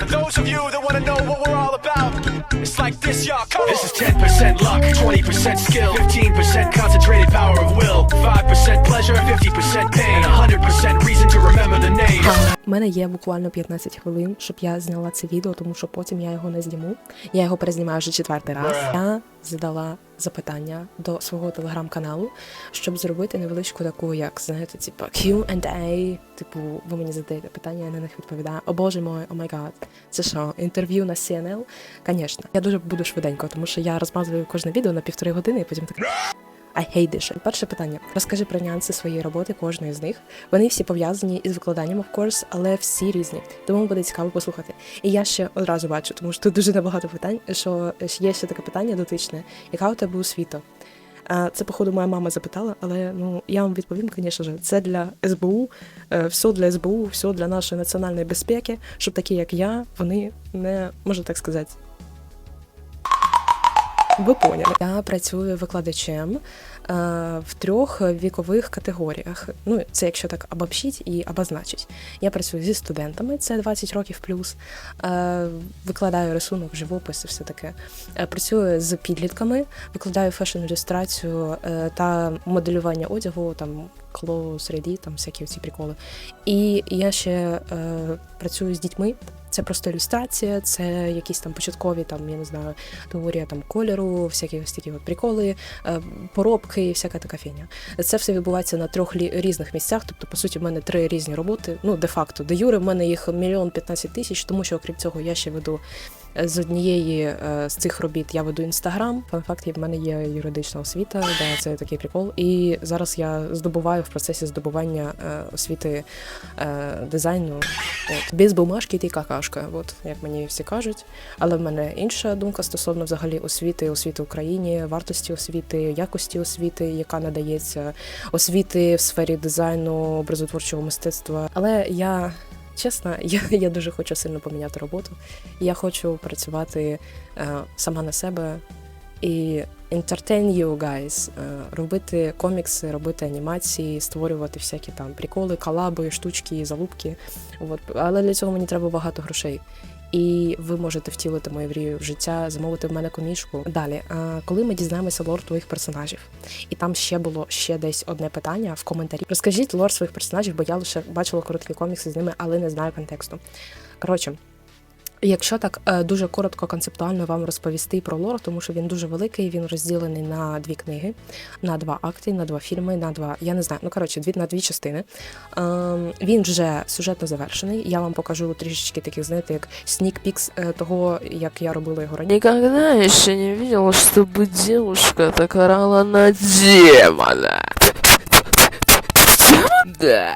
For those of you that want to know what we're all about, it's like this, y'all. Come This is 10% luck, 20% skill, 15% concentrated power of will, 5% pleasure, 50% pain, and 100% reason to remember the name. У мене є буквально 15 хвилин, щоб я зняла це відео, тому що потім я його не зніму. Я його перезнімаю вже четвертий раз. Я задала запитання до свого телеграм-каналу, щоб зробити невеличку таку, як знаєте, типу Q&A, Типу, ви мені задаєте питання, я на них відповідаю. О боже мой, о май гад. Це що, інтерв'ю на CNL? Звісно. Я дуже буду швиденько, тому що я розмазую кожне відео на півтори години і потім так. I hate. Перше питання. Розкажи про нюанси своєї роботи, кожної з них. Вони всі пов'язані із викладанням, of course, але всі різні. Тому буде цікаво послухати. І я ще одразу бачу, тому що тут дуже набагато питань, що є ще таке питання дотичне. Яка у тебе освіта? А, Це, походу, моя мама запитала, але ну я вам відповім, звісно ж, це для СБУ, е, все для СБУ, все для нашої національної безпеки, щоб такі, як я, вони не можу так сказати. Ви поняли. Я працюю викладачем е, в трьох вікових категоріях. Ну, це якщо так обобщить і обозначить. Я працюю зі студентами, це 20 років плюс. Е, викладаю рисунок, живопис і все таке. Е, працюю з підлітками, викладаю фешн-ілюстрацію та моделювання одягу, там клоус, ряді, там всякі ці приколи. І я ще працюю з дітьми. Це просто ілюстрація, це якісь там початкові, там я не знаю, теорія там кольору, всякі ось такі от приколи, е, поробки і всяка така фігня. Це все відбувається на трьох різних місцях. Тобто, по суті, в мене три різні роботи. Ну, де-факто, де юри, в мене їх мільйон п'ятнадцять тисяч, тому що окрім цього я ще веду. З однієї е, з цих робіт я веду інстаграм. Фан факт, в мене є юридична освіта, де це такий прикол. І зараз я здобуваю в процесі здобування е, освіти е, дизайну. От. Без бумажки ти какашка, от як мені всі кажуть. Але в мене інша думка стосовно взагалі освіти, освіти в Україні, вартості освіти, якості освіти, яка надається, освіти в сфері дизайну, образотворчого мистецтва. Але я. Чесно, я, я дуже хочу сильно поміняти роботу. Я хочу працювати е, сама на себе і entertain you guys, е, робити комікси, робити анімації, створювати всякі там приколи, колаби, штучки, залупки. От. Але для цього мені треба багато грошей. І ви можете втілити мою мрію в життя, замовити в мене комішку. Далі, коли ми дізнаємося лор твоїх персонажів, і там ще було ще десь одне питання в коментарі. Розкажіть лор своїх персонажів, бо я лише бачила короткі комікси з ними, але не знаю контексту. Коротше, Якщо так е, дуже коротко концептуально вам розповісти про лор, тому що він дуже великий, він розділений на дві книги, на два акти, на два фільми, на два. Я не знаю, ну коротше, дві на дві частини. Ем, Він вже сюжетно завершений. Я вам покажу трішечки таких, знаєте, як снік-пікс того, як я робила його раніше. Никогда еще не видел, чтобы девушка так орала на демона. Да.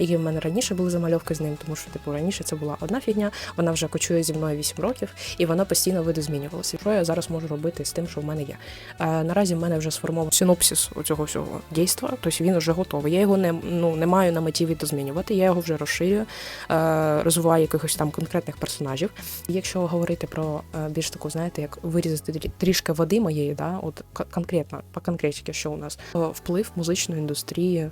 Які в мене раніше були замальовки з ним, тому що типу раніше це була одна фігня, вона вже кочує зі мною 8 років, і вона постійно видозмінювалася. Що я зараз можу робити з тим, що в мене є? Е, наразі в мене вже сформований синопсис цього всього дійства, тобто він вже готовий. Я його не ну не маю на меті відозмінювати. Я його вже розширюю, е, розвиваю якихось там конкретних персонажів. Якщо говорити про е, більш таку, знаєте, як вирізати трі- трішки води моєї, да, от конкретно по конкретики, що у нас То вплив музичної індустрії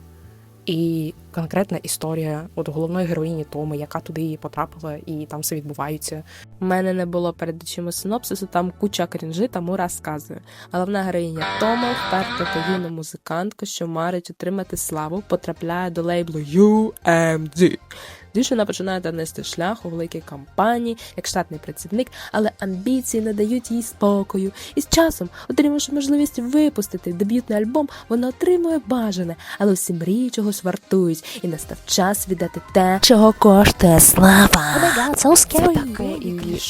і конкретна історія от головної героїні Томи, яка туди потрапила, і там все відбувається. У мене не було перед очима синопсису, там куча крінжи, тому розказую. Головна героїня Тома, вперта та юна музикантка, що марить отримати славу, потрапляє до лейблу UMD. Дівчина починає нести шлях у великій компанії, як штатний працівник, але амбіції не дають їй спокою. І з часом, отримавши можливість випустити дебютний альбом, вона отримує бажане, але всі мрії чогось вартують, і настав час віддати те, чого коштує слава. Таке і, і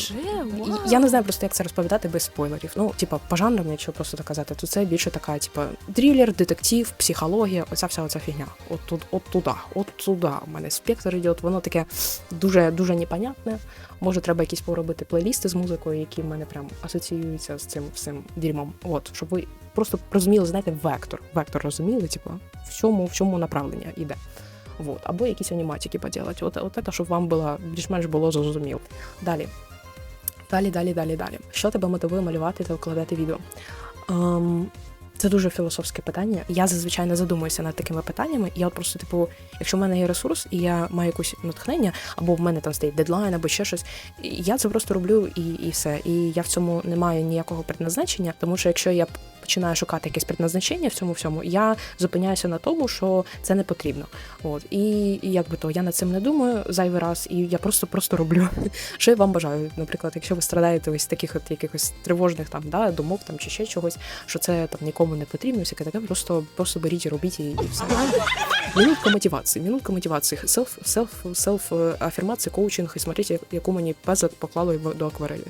я не знаю просто, як це розповідати без спойлерів. Ну, типа, по жанрам, якщо просто так казати, то це більше така, типа, дрілер, детектив, психологія, оця вся оця фігня. От тут, от туди, от туди. У мене спектр йде, воно таке дуже дуже непонятне. Може, треба якісь поробити плейлісти з музикою, які в мене прям асоціюються з цим всім дерьмом. От, щоб ви просто розуміли, знаєте, вектор. Вектор розуміли, типу, в чому, в чому направлення йде. Вот. Або якісь аніматики поділати. От, от це, щоб вам було більш-менш було зрозуміло. Далі. Далі, далі, далі, далі. Що тебе мотивує малювати та вкладати відео? Ем, Це дуже філософське питання. Я зазвичай не задумуюся над такими питаннями. Я просто, типу, якщо в мене є ресурс, і я маю якусь натхнення, або в мене там стоїть дедлайн, або ще щось, я це просто роблю і, і все. І я в цьому не маю ніякого предназначення, тому що якщо я починаю шукати якесь предназначення в цьому всьому, я зупиняюся на тому, що це не потрібно. От і, якби то я над цим не думаю зайвий раз, і я просто просто роблю. Що я вам бажаю, наприклад, якщо ви страдаєте ось таких от якихось тривожних там да думок там чи ще чогось, що це там нікому не потрібно, всяке таке, просто просто беріть і робіть і, і все. Минутка мотивації, минутка мотивації, селф, селф, селф афірмація, коучинг, і смотрите, яку мені пезет поклали до акварелі.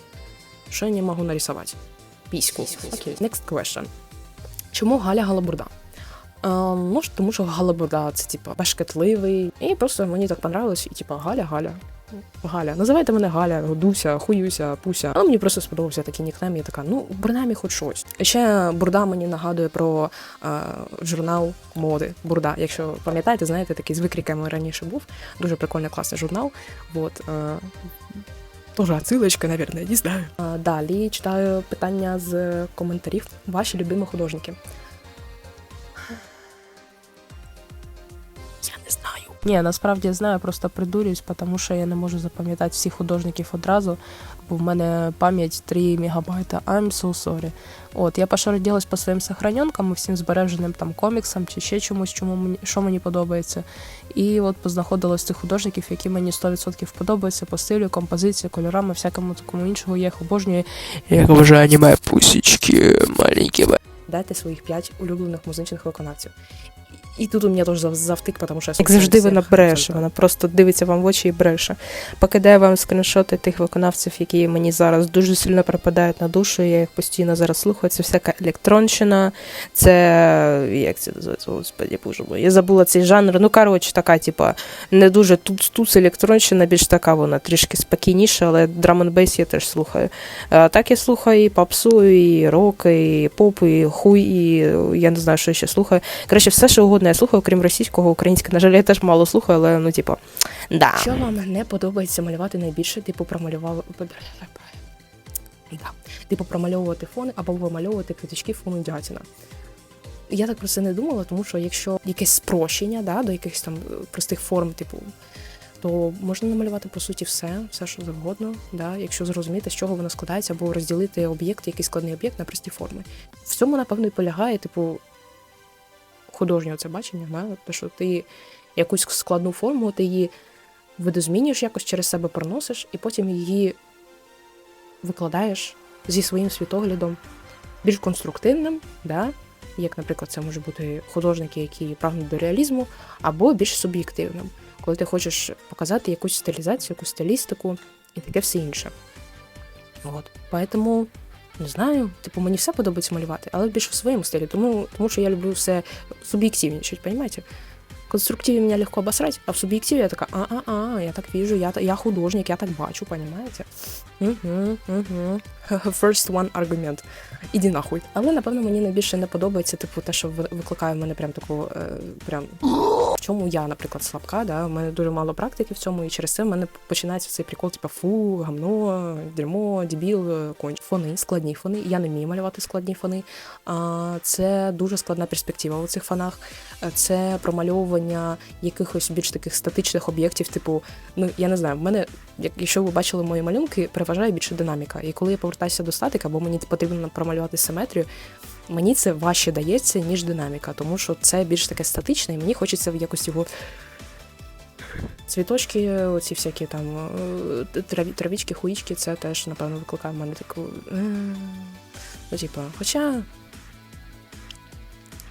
Що я не можу нарисувати? Піську. Окей, next question. Чому Галя Галабурда? Е, ну, тому що Галабурда це типа бешкетливий. І просто мені так понравилось, і типа Галя, Галя. Галя, називайте мене Галя, Дуся, Хуюся, Пуся. Але мені просто сподобався такий нікнейм. Я така, ну принаймні хоч щось. Ще Бурда мені нагадує про е, журнал моди. Бурда. Якщо пам'ятаєте, знаєте, такий з викриками раніше був. Дуже прикольний класний журнал. Вот, е, Тоже отсилочка, наверное, не знаю. Далі читаю питання з коментарів. Ваші любимі художники. Ні, насправді я знаю, просто придурююсь, тому що я не можу запам'ятати всіх художників одразу, бо в мене пам'ять 3 мегабайта. I'm so sorry. От, я пошароділась по своїм сохраненкам, всім збереженим там коміксам чи ще чомусь, чому мені, що мені подобається. І от познаходилась цих художників, які мені 100% подобаються по стилю, композиції, кольорам і всякому такому іншому. Я їх обожнюю. Я обожаю аніме пусічки маленькі. Дайте своїх п'ять улюблених музичних виконавців. І тут у мене теж завтик, тому що я Як завжди вона бреше, вона просто дивиться вам в очі і бреше. Покидаю вам скріншоти тих виконавців, які мені зараз дуже сильно припадають на душу. Я їх постійно зараз слухаю. Це всяка електронщина, це як це називається? Господи, боже мой. Я забула цей жанр. Ну, коротше, така, типа, не дуже туц-туц електронщина, більш така вона трішки спокійніша, але драм-н-бейс я теж слухаю. А так я слухаю і попсу, і рок, і поп, і хуй, і я не знаю, що я ще слухаю. Коротше, все, що угодно я слухаю, крім російського, українського. На жаль, я теж мало слухаю, але ну, типу, да. Що вам не подобається малювати найбільше, типу промалював. Да. Типу промальовувати фони або вимальовувати квіточки фону дятіна. Я так про це не думала, тому що якщо якесь спрощення да, до якихось там е, простих форм, типу, то можна намалювати по суті все, все що завгодно, да, якщо зрозуміти, з чого воно складається, або розділити об'єкт, якийсь складний об'єкт на прості форми. В цьому, напевно, і полягає, типу, художнє це бачення, да? що ти якусь складну форму, ти її видозмінюєш якось через себе проносиш, і потім її викладаєш зі своїм світоглядом більш конструктивним, да? як, наприклад, це може бути художники, які прагнуть до реалізму, або більш суб'єктивним, коли ти хочеш показати якусь стилізацію, якусь стилістику і таке все інше. От. Поэтому, не знаю, типу, мені все подобається малювати, але більше в своєму стилі, тому, тому що я люблю все суб'єктивніше, розумієте? В конструктиве мене легко обосрать, а в суб'єктиві я така, а-а-а, я так вижу, я, я художник, я так бачу, понимаете? Угу, угу. First one аргумент. Іди нахуй. Але напевно мені найбільше не подобається, типу, те, що ви- викликає в мене прям таку, е, прям в чому я, наприклад, слабка, да? У мене дуже мало практики в цьому, і через це в мене починається цей прикол, типу, фу, гамно, дерьмо, дебіл, конч. Фони, складні фони. Я не вмію малювати складні фони. А, це дуже складна перспектива у цих фонах. Це промальовування якихось більш таких статичних об'єктів, типу, ну я не знаю, в мене, якщо ви бачили мої малюнки, переважає більше динаміка. І коли я повертаюся до статика, бо мені потрібно промалювати симетрію, мені це важче дається, ніж динаміка, тому що це більш таке статичне, і мені хочеться якось його. Цвіточки, оці всякі там е, траві- травічки, хуїчки, це теж, напевно, викликає в мене таку. Ну, типу, хоча.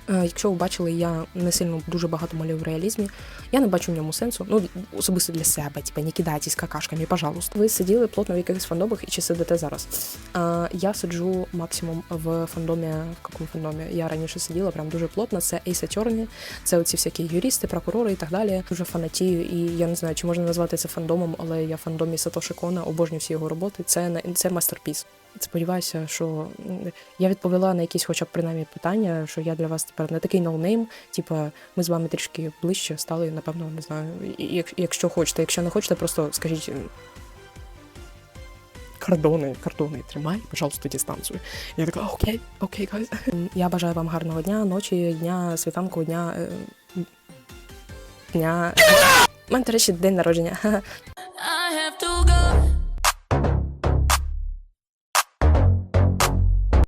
Е, Якщо ви бачили, я не сильно дуже багато малюю в реалізмі. Я не бачу в ньому сенсу. Ну, особисто для себе, типа, не кидайтесь какашками, пожалуйста. Ви сиділи плотно в якихось фандомах і чи сидите зараз? А, я сиджу максимум в фандомі. В якому фандомі? Я раніше сиділа прям дуже плотно. Це Ace Attorney, це оці всякі юристи, прокурори і так далі. Дуже фанатію, і я не знаю, чи можна назвати це фандомом, але я фандомі Сатоші Кона, обожнюю всі його роботи. Це це мастерпіс. Сподіваюся, що я відповіла на якісь, хоча б принаймні питання, що я для вас тепер не такий ноунейм. Типа, ми з вами трішки ближче стали, напевно, не знаю. Як- Якщо хочете, якщо не хочете, просто скажіть. кордони, кордони, тримай, пожалуйста, дистанцію. Я така, окей, окей, гайз. Я бажаю вам гарного дня, ночі, дня, світанку, дня. е, Дня. У мене, до речі, день народження.